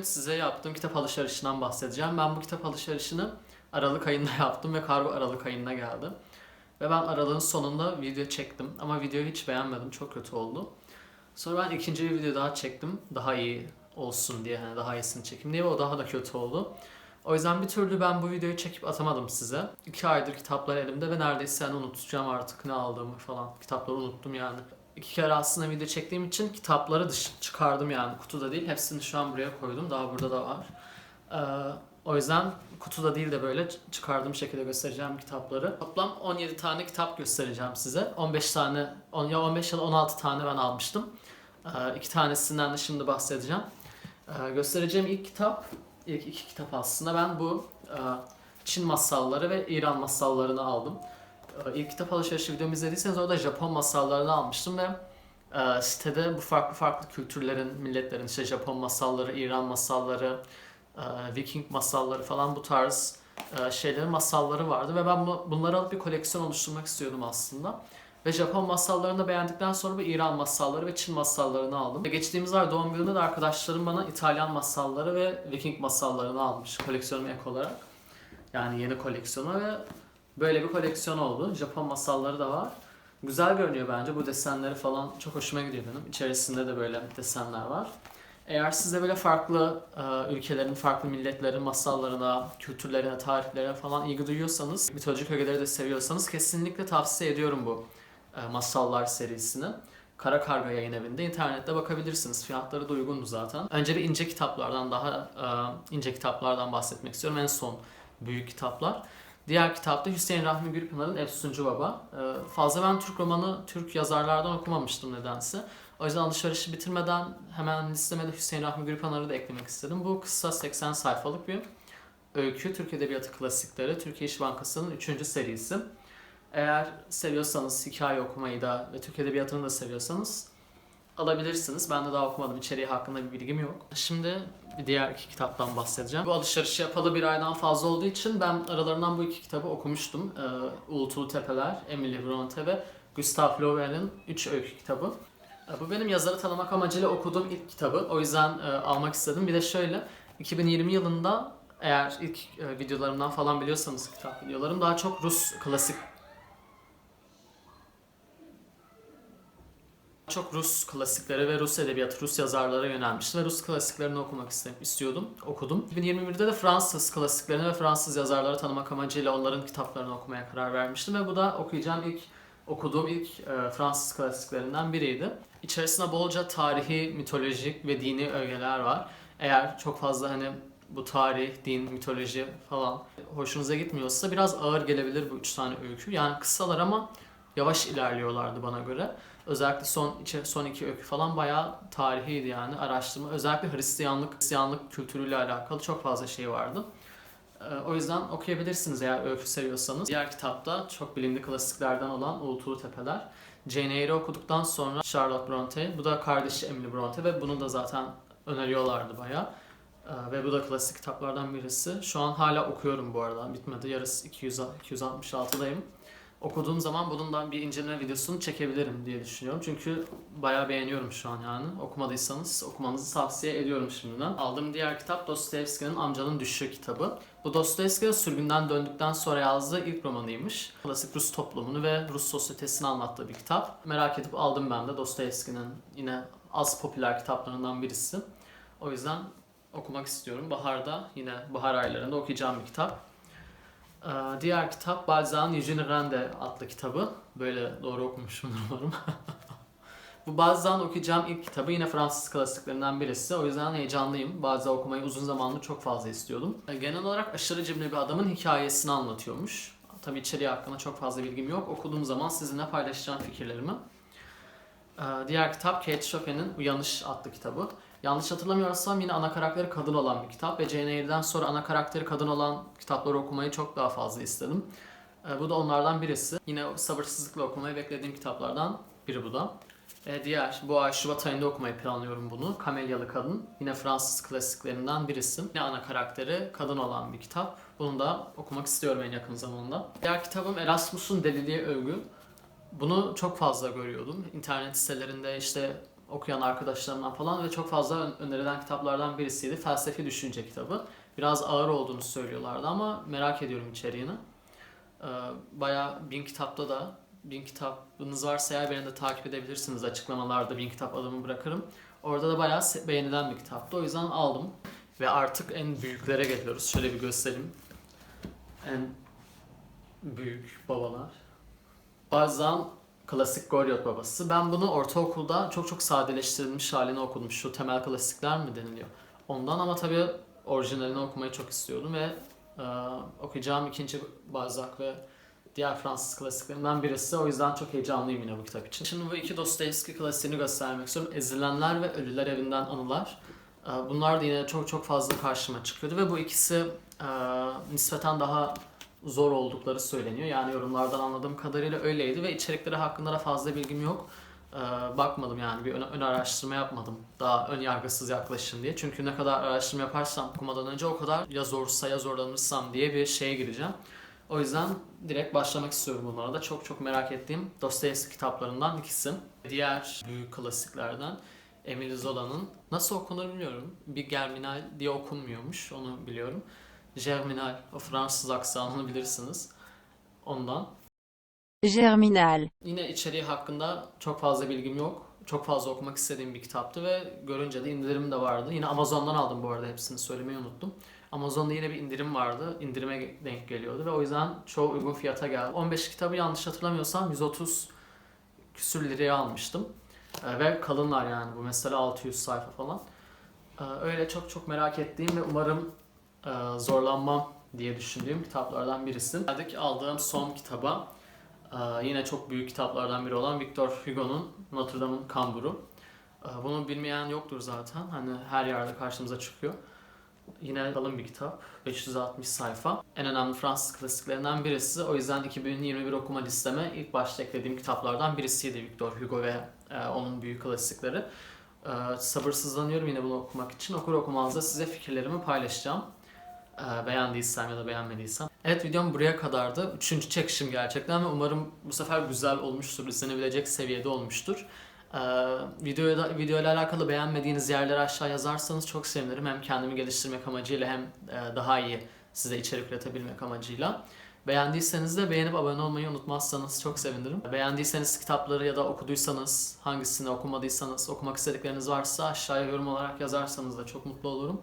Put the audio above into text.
bugün size yaptığım kitap alışverişinden bahsedeceğim. Ben bu kitap alışverişini Aralık ayında yaptım ve kargo Aralık ayında geldi. Ve ben Aralık'ın sonunda video çektim ama videoyu hiç beğenmedim. Çok kötü oldu. Sonra ben ikinci bir video daha çektim. Daha iyi olsun diye, hani daha iyisini çekeyim diye o daha da kötü oldu. O yüzden bir türlü ben bu videoyu çekip atamadım size. İki aydır kitaplar elimde ve neredeyse hani unutacağım artık ne aldığımı falan. Kitapları unuttum yani. İki kere aslında video çektiğim için kitapları dış çıkardım yani kutuda değil. Hepsini şu an buraya koydum. Daha burada da var. Ee, o yüzden kutuda değil de böyle çıkardığım şekilde göstereceğim kitapları. Toplam 17 tane kitap göstereceğim size. 15 tane, on- ya 15 ya da 16 tane ben almıştım. Ee, iki tanesinden de şimdi bahsedeceğim. Ee, göstereceğim ilk kitap, ilk iki kitap aslında ben bu e, Çin masalları ve İran masallarını aldım. Ee, İlk kitap alışverişi videomu izlediyseniz orada Japon masallarını almıştım ve e, sitede bu farklı farklı kültürlerin, milletlerin işte Japon masalları, İran masalları, e, Viking masalları falan bu tarz e, şeylerin masalları vardı ve ben bu- bunları alıp bir koleksiyon oluşturmak istiyordum aslında. Ve Japon masallarını da beğendikten sonra bu İran masalları ve Çin masallarını aldım. Ve geçtiğimiz ay doğum gününde de arkadaşlarım bana İtalyan masalları ve Viking masallarını almış koleksiyonuma ek olarak. Yani yeni koleksiyonu ve böyle bir koleksiyon oldu. Japon masalları da var. Güzel görünüyor bence. Bu desenleri falan çok hoşuma gidiyor benim. İçerisinde de böyle desenler var. Eğer siz de böyle farklı e, ülkelerin, farklı milletlerin masallarına, kültürlerine, tarihlerine falan ilgi duyuyorsanız, mitolojik ögeleri de seviyorsanız kesinlikle tavsiye ediyorum bu e, masallar serisini. Kara Karga yayın evinde internette bakabilirsiniz. Fiyatları da uygundu zaten. Önce bir ince kitaplardan daha e, ince kitaplardan bahsetmek istiyorum. En son büyük kitaplar. Diğer kitapta Hüseyin Rahmi Gürpınar'ın Efsuncu Baba. Ee, fazla ben Türk romanı, Türk yazarlardan okumamıştım nedense. O yüzden alışverişi bitirmeden hemen listeme de Hüseyin Rahmi Gürpınar'ı da eklemek istedim. Bu kısa 80 sayfalık bir öykü. Türk Edebiyatı Klasikleri, Türkiye İş Bankası'nın 3. serisi. Eğer seviyorsanız hikaye okumayı da ve Türk Edebiyatı'nı da seviyorsanız alabilirsiniz. Ben de daha okumadım. İçeriği hakkında bir bilgim yok. Şimdi bir diğer iki kitaptan bahsedeceğim. Bu alışveriş yapalı bir aydan fazla olduğu için ben aralarından bu iki kitabı okumuştum. Ee, Uğultulu Tepeler, Emily Bronte ve Gustave Flaubert'in 3 öykü kitabı. Ee, Bu benim yazarı tanımak amacıyla okuduğum ilk kitabı. O yüzden e, almak istedim. Bir de şöyle, 2020 yılında eğer ilk e, videolarımdan falan biliyorsanız kitap videolarım daha çok Rus klasik çok Rus klasikleri ve Rus edebiyatı, Rus yazarlara yönelmiştim ve Rus klasiklerini okumak istiyordum. Okudum. 2021'de de Fransız klasiklerini ve Fransız yazarları tanımak amacıyla onların kitaplarını okumaya karar vermiştim ve bu da okuyacağım ilk okuduğum ilk e, Fransız klasiklerinden biriydi. İçerisinde bolca tarihi, mitolojik ve dini ögeler var. Eğer çok fazla hani bu tarih, din, mitoloji falan hoşunuza gitmiyorsa biraz ağır gelebilir bu üç tane öykü. Yani kısalar ama yavaş ilerliyorlardı bana göre. Özellikle son içe- son iki öykü falan bayağı tarihiydi yani araştırma. Özellikle Hristiyanlık, Hristiyanlık kültürüyle alakalı çok fazla şey vardı. Ee, O yüzden okuyabilirsiniz eğer öykü seviyorsanız. Diğer kitapta çok bilindik klasiklerden olan Uğultulu Tepeler. Jane Eyre okuduktan sonra Charlotte Bronte, bu da kardeşi Emily Bronte ve bunu da zaten öneriyorlardı bayağı. Ee, Ve bu da klasik kitaplardan birisi. Şu an hala okuyorum bu arada. Bitmedi. Yarısı 200, 266'dayım okuduğum zaman bunun bir inceleme videosunu çekebilirim diye düşünüyorum. Çünkü bayağı beğeniyorum şu an yani. Okumadıysanız okumanızı tavsiye ediyorum şimdiden. Aldığım diğer kitap Dostoyevski'nin Amcanın Düşüşü kitabı. Bu Dostoyevski sürgünden döndükten sonra yazdığı ilk romanıymış. Klasik Rus toplumunu ve Rus sosyetesini anlattığı bir kitap. Merak edip aldım ben de Dostoyevski'nin yine az popüler kitaplarından birisi. O yüzden okumak istiyorum. Baharda yine bahar aylarında okuyacağım bir kitap. Ee, Diğer kitap Balzac'ın Eugene Rende adlı kitabı. Böyle doğru okumuşumdur umarım. Bu Balzac'ın okuyacağım ilk kitabı yine Fransız klasiklerinden birisi. O yüzden heyecanlıyım. Balzac okumayı uzun zamandır çok fazla istiyordum. Ee, Genel olarak aşırı cimri bir adamın hikayesini anlatıyormuş. Tabii içeriği hakkında çok fazla bilgim yok. Okuduğum zaman sizinle paylaşacağım fikirlerimi. Ee, Diğer kitap Kate Chopin'in Uyanış adlı kitabı. Yanlış hatırlamıyorsam yine ana karakteri kadın olan bir kitap ve Jane Eyre'den sonra ana karakteri kadın olan kitapları okumayı çok daha fazla istedim. Ee, Bu da onlardan birisi. Yine sabırsızlıkla okumayı beklediğim kitaplardan biri bu da. Ve diğer, bu ay Şubat ayında okumayı planlıyorum bunu. Kamelyalı Kadın. Yine Fransız klasiklerinden birisi. Yine ana karakteri kadın olan bir kitap. Bunu da okumak istiyorum en yakın zamanda. Diğer kitabım Erasmus'un Deliliği Övgü. Bunu çok fazla görüyordum. İnternet sitelerinde işte okuyan arkadaşlarımdan falan ve çok fazla ön- önerilen kitaplardan birisiydi. Felsefi Düşünce kitabı. Biraz ağır olduğunu söylüyorlardı ama merak ediyorum içeriğini. Ee, bayağı bin kitapta da bin kitabınız varsa eğer beni de takip edebilirsiniz. Açıklamalarda bin kitap adımı bırakırım. Orada da bayağı beğenilen bir kitaptı. O yüzden aldım. Ve artık en büyüklere geliyoruz. Şöyle bir göstereyim. En büyük babalar. Bazen klasik Goryot babası. Ben bunu ortaokulda çok çok sadeleştirilmiş halini okudum. Şu temel klasikler mi deniliyor? Ondan ama tabii orijinalini okumayı çok istiyordum ve e, okuyacağım ikinci Balzac ve diğer Fransız klasiklerinden birisi. O yüzden çok heyecanlıyım yine bu kitap için. Şimdi bu iki Dostoyevski klasiğini göstermek istiyorum. Ezilenler ve Ölüler Evinden Anılar. E, Bunlar da yine çok çok fazla karşıma çıkıyordu ve bu ikisi e, nispeten daha zor oldukları söyleniyor. Yani yorumlardan anladığım kadarıyla öyleydi ve içerikleri hakkında da fazla bilgim yok. Ee, bakmadım yani bir ön, ön araştırma yapmadım. Daha ön yargısız yaklaşım diye. Çünkü ne kadar araştırma yaparsam okumadan önce o kadar ya zorsa ya zorlanırsam diye bir şeye gireceğim. O yüzden direkt başlamak istiyorum bunlara da. Çok çok merak ettiğim Dostoyevski kitaplarından ikisi. Diğer büyük klasiklerden Emile Zola'nın nasıl okunur bilmiyorum. Bir Germinal diye okunmuyormuş onu biliyorum. Germinal, o Fransız aksanını bilirsiniz. Ondan. Germinal. Yine içeriği hakkında çok fazla bilgim yok. Çok fazla okumak istediğim bir kitaptı ve görünce de indirim de vardı. Yine Amazon'dan aldım bu arada hepsini söylemeyi unuttum. Amazon'da yine bir indirim vardı. İndirime denk geliyordu ve o yüzden çoğu uygun fiyata geldi. 15 kitabı yanlış hatırlamıyorsam 130 küsür liraya almıştım. Ee, ve kalınlar yani bu mesela 600 sayfa falan. Ee, öyle çok çok merak ettiğim ve umarım e, zorlanmam diye düşündüğüm kitaplardan birisi. Geldik aldığım son kitaba. Ee, yine çok büyük kitaplardan biri olan Victor Hugo'nun Notre Dame'ın Kamburu. Ee, bunu bilmeyen yoktur zaten. Hani her yerde karşımıza çıkıyor. Yine kalın bir kitap. 560 sayfa. En önemli Fransız klasiklerinden birisi. O yüzden 2021 okuma listeme ilk başta eklediğim kitaplardan birisiydi Victor Hugo ve e, onun büyük klasikleri. Sabırsızlanıyorum yine bunu okumak için. Okur okumaz da size fikirlerimi paylaşacağım. Ee, beğendiysem ya da beğenmediysem. Evet videom buraya kadardı. Üçüncü çekişim gerçekten ve umarım bu sefer güzel olmuştur. izlenebilecek seviyede olmuştur. Ee, videoya da, videoyla alakalı beğenmediğiniz yerleri aşağı yazarsanız çok sevinirim. Hem kendimi geliştirmek amacıyla hem e, daha iyi size içerik üretebilmek amacıyla. Beğendiyseniz de beğenip abone olmayı unutmazsanız çok sevinirim. Beğendiyseniz kitapları ya da okuduysanız, hangisini okumadıysanız, okumak istedikleriniz varsa aşağıya yorum olarak yazarsanız da çok mutlu olurum.